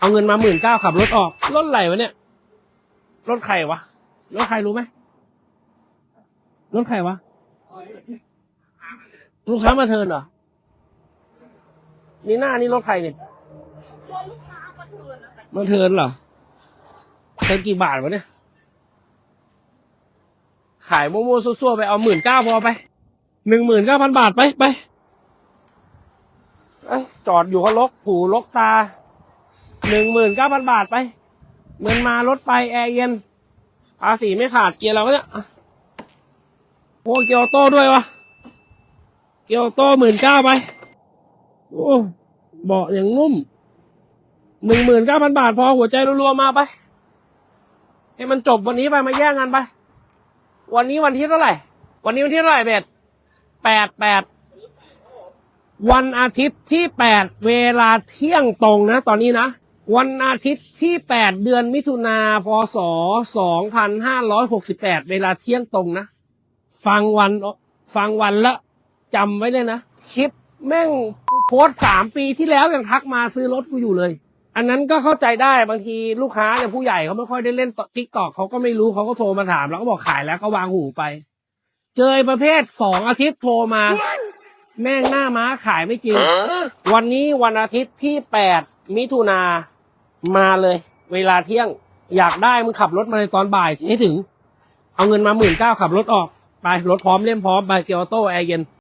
เอาเงินมาหมื่นเก้าขับรถออกรถไหลวะเนี่ยรถใครวะรถใครรู้ไหมรถใครวะลูกค้ามาเทินเหรอนี่หน้านี่รถใครเนี่ยลูกค้ามาเทินนะคะมาเทินเหรอเทินกี่บาทวะเนี่ยขายโมโม่ซั่วๆไปเอาหมื่นเก้าพอไปหนึ่งหมื่นเก้าพันบาทไปไปจอดอยู่ก็ลกหูลกตา หนึ่งหมื่นเก้าพันบาทไป เงินมารถไปแอร์เย็น ภาษีไม่ขาดเกียร์เราเนี่ยโอ้เกียร์ออโต้ด้วยวะเกียร์ออโต้หมื่นเก้าไปโอ้เบาะอย่างนุ่มหนึ่งหมื่นเก้าพันบาทพอหัวใจรัวๆมาไป ให้มันจบวันนี้ไปมาแย่งกันไป วันนี้วันที่เท่าไหร่ วันนี้วันที่เท่าไหร่เบ็ดแปดแปดวันอาทิตย์ที่แปดเวลาเที่ยงตรงนะ ตอนนี้นะ วันอาทิตย์ที่แปดเดือนมิถุนาพศสองพันห้าร้อยหกสิบแปดเวลาเที่ยงตรงนะ ฟังวันฟังวันละจำไว้เลยนะ คลิปแม่งกูโพสต์สามปีที่แล้วยังทักมาซื้อรถกูอยู่เลย อันนั้นก็เข้าใจได้บางทีลูกค้าเนี่ยผู้ใหญ่เขาไม่ค่อยได้เล่นทิกตอกเขาก็ไม่รู้เขาก็โทรมาถาม แล้วก็บอกขายแล้วก็วางหูไป เจอไอ้ประเภทสองอาทิตย์โทรมา แม่งหน้าม้าขายไม่จริง วันนี้วันอาทิตย์ที่แปด มิถุนามาเลย เวลาเที่ยงอยากได้มึงขับรถมาในตอนบ่ายให้ถึง เอาเงินมาหมื่นเก้าขับรถออก ไปรถพร้อมเล่มพร้อมไปเกียวโต้แอร์เย็น